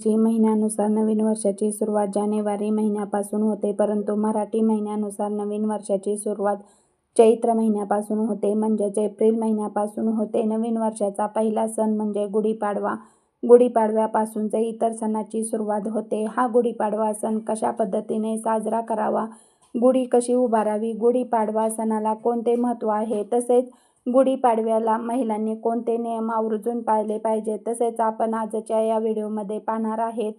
जी महिन्यानुसार नवीन वर्षाची सुरुवात जानेवारी महिन्यापासून होते परंतु मराठी महिन्यानुसार नवीन वर्षाची सुरुवात चैत्र महिन्यापासून होते म्हणजेच एप्रिल महिन्यापासून होते. नवीन वर्षाचा पहिला सण म्हणजे गुढीपाडवा. गुढीपाडव्यापासूनचे इतर सणाची सुरुवात होते. हा गुढीपाडवा सण कशा पद्धतीने साजरा करावा, गुढी कशी उभारावी, गुढीपाडवा सणाला कोणते महत्त्व आहे, तसेच गुढीपाडव्याला महिलांनी कोणते नियम आवर्जून पाळले पाहिजे तसेच आपण आजच्या या व्हिडिओमध्ये पाहणार आहेत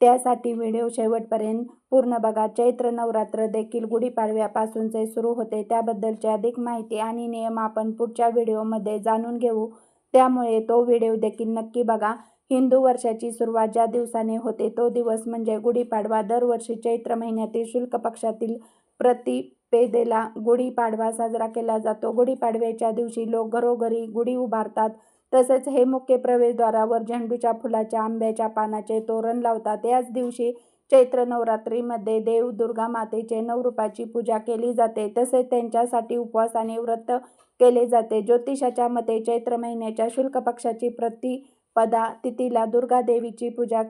त्यासाठी व्हिडिओ शेवटपर्यंत पूर्ण बघा. चैत्र नवरात्र देखील गुढीपाडव्यापासूनचे सुरू होते. त्याबद्दलची अधिक माहिती आणि नियम आपण पुढच्या व्हिडिओमध्ये जाणून घेऊ, त्यामुळे तो व्हिडिओ देखील नक्की बघा. हिंदू वर्षाची सुरुवात ज्या दिवसाने होते तो दिवस म्हणजे गुढीपाडवा. दरवर्षी चैत्र महिन्यातील शुल्क पक्षातील प्रति पेदेला गुढीपाडवा साजरा केला जातो. गुढीपाडव्याच्या दिवशी लोक घरोघरी गुढी उभारतात. तसेच हे मुख्य प्रवेशद्वारावर झेंडूच्या फुलाच्या, आंब्याच्या पानाचे तोरण लावतात. याच दिवशी चैत्र नवरात्रीमध्ये देव दुर्गा मातेचे नवरूपाची पूजा केली जाते. तसेच त्यांच्यासाठी उपवास आणि व्रत केले जाते. ज्योतिषाच्या मते चैत्र महिन्याच्या शुक्ल पक्षाची प्रतिपदा तिथीला दुर्गादेवीची पूजा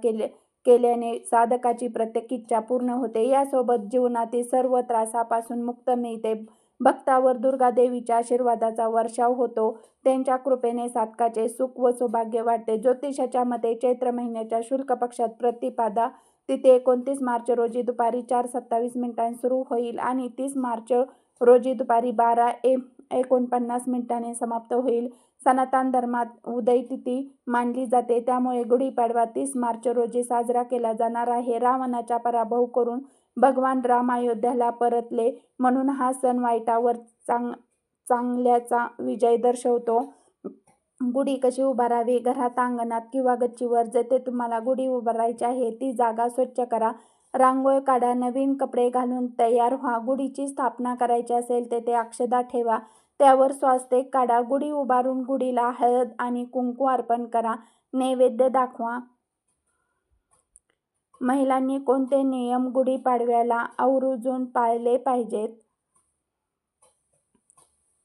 केल्याने साधकाची प्रत्येक इच्छा पूर्ण होते. यासोबत जीवनातील सर्व त्रासापासून मुक्त मिळते. भक्तांवर दुर्गादेवीच्या आशीर्वादाचा वर्षाव होतो. त्यांच्या कृपेने साधकाचे सुख व सौभाग्य वाढते. ज्योतिषाच्या मते चैत्र महिन्याच्या शुल्क पक्षात प्रतिपादा तिथे एकोणतीस मार्च रोजी दुपारी चार सत्तावीस मिनिटांनी सुरू होईल आणि तीस मार्च रोजी दुपारी बारा ए एकोणपन्नास मिनिटांनी समाप्त होईल. सनातन धर्मात उदय तिथी मानली जाते. त्यामुळे गुढीपाडवा तीस मार्च रोजी साजरा केला जाणार आहे. रावणाचा पराभव करून भगवान राम अयोध्याला परतले म्हणून हा सण वाईटावर चांग चांगल्याचा विजय दर्शवतो. गुढी कशी उभारावी? घरात, अंगणात किंवा गच्चीवर जेथे तुम्हाला गुढी उभारायची आहे ती जागा स्वच्छ करा. रांगोळ काढा. नवीन कपडे घालून तयार व्हा. गुढीची स्थापना करायची असेल तेथे अक्षदा ठेवा. त्यावर स्वास्तिक काढा. गुढी उभारून गुढीला हळद आणि कुंकू अर्पण करा. नैवेद्य दाखवा. महिलांनी कोणते नियम गुढीपाडव्याला आवर्जून पाळले पाहिजेत?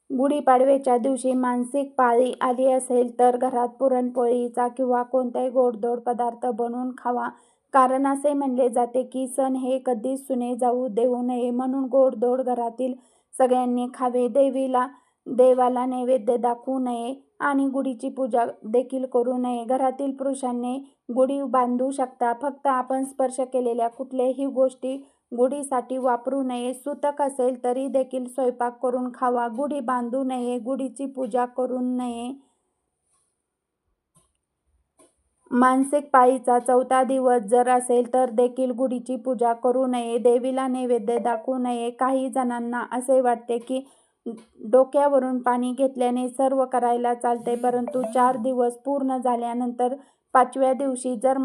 गुढीपाडव्याच्या दिवशी मानसिक पाळी आली असेल तर घरात पुरणपोळीचा किंवा कोणताही गोडधोड पदार्थ बनवून खावा. कारण असे म्हणले जाते की सण हे कधीच सुने जाऊ देऊ नये म्हणून गोडधोड घरातील सगळ्यांनी खावे. देवीला देवाला नैवेद्य दाखवू नये आणि गुढीची पूजा देखील करू नये. घरातील पुरुषांनी गुढी बांधू शकता फक्त आपण स्पर्श केलेल्या कुठल्याही गोष्टी गुढीसाठी वापरू नये. सुतक असेल तरी देखील स्वयंपाक करून खावा. गुढी बांधू नये. गुढीची पूजा करू नये. मानसिक पाळीचा चौथा दिवस जर असेल तर देखील गुढीची पूजा करू नये. देवीला नैवेद्य दाखवू नये. काही जणांना असे वाटते की डोक्यावरून पाणी घेतल्याने सर्व करायला चालते. परंतु चार दिवस पूर्ण झाल्यानंतर पाचव्या दिवशी जर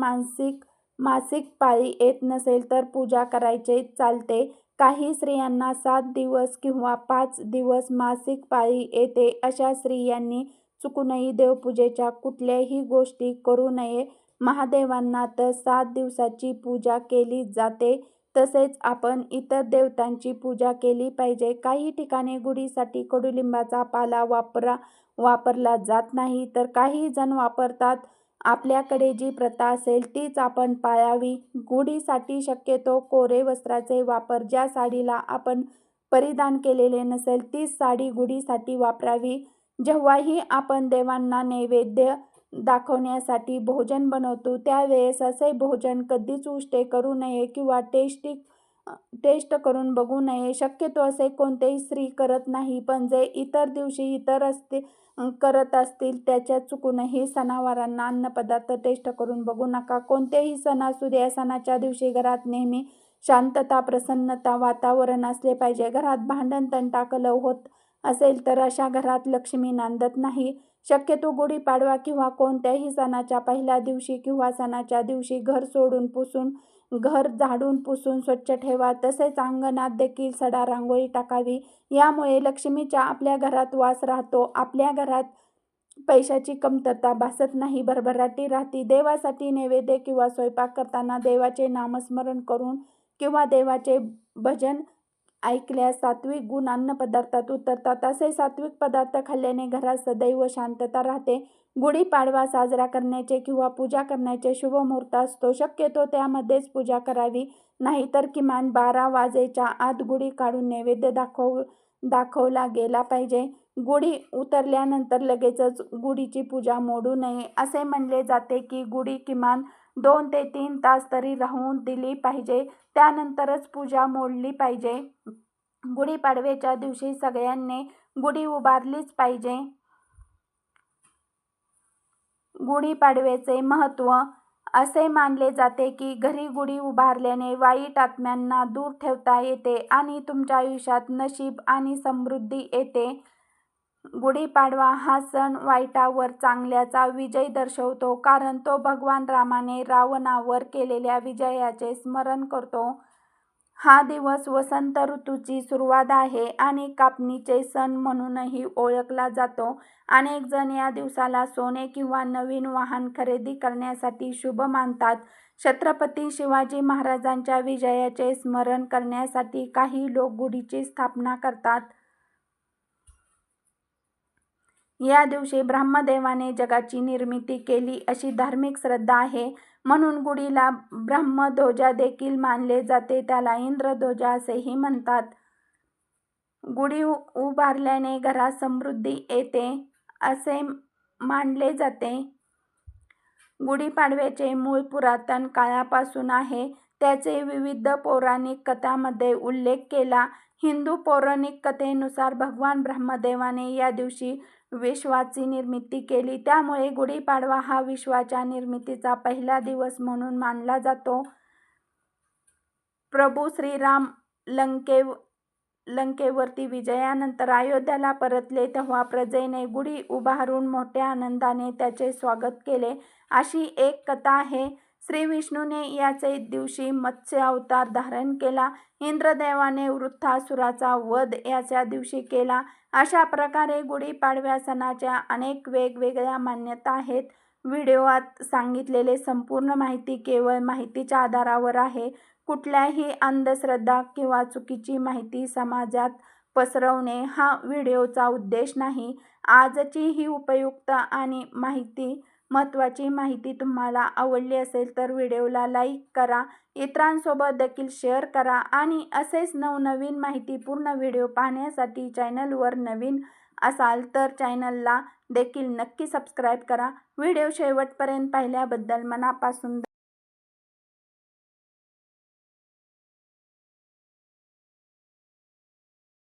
मासिक पाळी येत नसेल तर पूजा करायचे चालते. काही स्त्रियांना सात दिवस किंवा पाच दिवस मासिक पाळी येते अशा स्त्रियांनी चुकूनही देवपूजेच्या कुठल्याही गोष्टी करू नये. महादेवांना तर सात दिवसाची पूजा केली जाते तसेच आपण इतर देवतांची पूजा केली पाहिजे. काही ठिकाणी गुढीसाठी कडुलिंबाचा पाला वापरा वापरला जात नाही तर काही जण वापरतात. आपल्याकडे जी प्रथा असेल तीच आपण पाळावी. गुढीसाठी शक्यतो कोरे वस्त्राचे वापर ज्या साडीला आपण परिधान केलेले नसेल तीच साडी गुढीसाठी वापरावी. जेव्हाही आपण देवांना नैवेद्य दाखवण्यासाठी भोजन बनवतो त्यावेळेस असे भोजन कधीच उष्टे करू नये किंवा टेस्ट करून बघू नये. शक्यतो असे कोणतेही स्त्री करत नाही पण जे इतर दिवशी इतर असते करत असतील त्याच्या चुकूनही सणावारांना अन्नपदार्थ टेस्ट करून बघू नका. कोणतेही सण असू द्या सणाच्या दिवशी घरात नेहमी शांतता, प्रसन्नता वातावरण असले पाहिजे. घरात भांडण, तंटाकलव होत असेल तर अशा घरात लक्ष्मी नांदत नाही. शक्यतो गुढीपाडवा किंवा कोणत्याही सणाच्या पहिल्या दिवशी किंवा सणाच्या दिवशी घर सोडून पुसून घर झाडून पुसून स्वच्छ ठेवा. तसेच अंगणात देखील सडा रांगोळी टाकावी. यामुळे लक्ष्मीच्या आपल्या घरात वास राहतो. आपल्या घरात पैशाची कमतरता भासत नाही. भरभराटी राहती देवासाठी नैवेद्य किंवा स्वयंपाक करताना देवाचे नामस्मरण करून किंवा देवाचे भजन ऐकल्यास सात्विक गुण अन्नपदार्थात उतरतात. असे सात्विक पदार्थ खाल्ल्याने घरात सदैव शांतता राहते. गुढीपाडवा साजरा करण्याचे किंवा पूजा करण्याचे शुभ मुहूर्त असतो शक्यतो त्यामध्येच पूजा करावी नाहीतर किमान बारा वाजेच्या आत गुढी काढून नैवेद्य दाखव दाखवला गेला पाहिजे गुढी उतरल्यानंतर लगेचच गुढीची पूजा मोडू नये असे म्हणले जाते की गुढी किमान दोन ते तीन तास तरी राहून दिली पाहिजे. त्यानंतरच पूजा मोडली पाहिजे. गुढीपाडव्याच्या दिवशी सगळ्यांनी गुढी उभारलीच पाहिजे. गुढीपाडव्याचे महत्त्व असे मानले जाते की घरी गुढी उभारल्याने वाईट आत्म्यांना दूर ठेवता येते आणि तुमच्या आयुष्यात नशीब आणि समृद्धी येते. गुढीपाडवा हा सण वाईटावर चांगल्याचा विजय दर्शवतो कारण तो भगवान रामाने रावणावर केलेल्या विजयाचे स्मरण करतो. हा दिवस वसंत ऋतूची सुरुवात आहे आणि कापणीचे सण म्हणूनही ओळखला जातो. अनेक जण या दिवसाला सोने किंवा नवीन वाहन खरेदी करण्यासाठी शुभ मानतात. छत्रपती शिवाजी महाराजांच्या विजयाचे स्मरण करण्यासाठी काही लोक गुढीची स्थापना करतात. या दिवशी ब्रह्मदेवाने जगाची निर्मिती केली अशी धार्मिक श्रद्धा आहे. म्हणून गुढीला ब्रह्मध्वजा देखील मानले जाते त्याला इंद्रध्वजा असेही म्हणतात. गुढी उभारल्याने घरात समृद्धी येते असे मानले जाते. गुढीपाडव्याचे मूळ पुरातन काळापासून आहे. त्याचे विविध पौराणिक कथामध्ये उल्लेख केला हिंदू पौराणिक कथेनुसार भगवान ब्रह्मदेवाने या दिवशी विश्वाची निर्मिती केली. त्यामुळे गुढीपाडवा हा विश्वाच्या निर्मितीचा पहिला दिवस म्हणून मानला जातो. प्रभू श्रीराम लंके लंकेवरती विजयानंतर अयोध्याला परतले तेव्हा प्रजेने गुढी उभारून मोठ्या आनंदाने त्याचे स्वागत केले. अशी एक कथा आहे. श्री विष्णूने याचे दिवशी मत्स्य अवतार धारण केला. इंद्रदेवाने वृत्तासुराचा वध याच्या दिवशी केला. अशा प्रकारे गुढीपाडव्या सणाच्या अनेक वेगवेगळ्या मान्यता आहेत. व्हिडिओत सांगितलेले संपूर्ण माहिती केवळ माहितीच्या आधारावर आहे. कुठल्याही अंधश्रद्धा किंवा चुकीची माहिती समाजात पसरवणे हा व्हिडिओचा उद्देश नाही. आजची ही उपयुक्त आणि माहिती महत्त्वाची माहिती तुम्हाला आवडली असेल तर व्हिडिओला लाईक करा इतरांसोबत देखील शेअर करा आणि असेच नवनवीन माहितीपूर्ण व्हिडिओ पाहण्यासाठी चॅनलवर नवीन असाल तर चॅनलला देखील नक्की सबस्क्राईब करा. व्हिडिओ शेवटपर्यंत पाहिल्याबद्दल मनापासून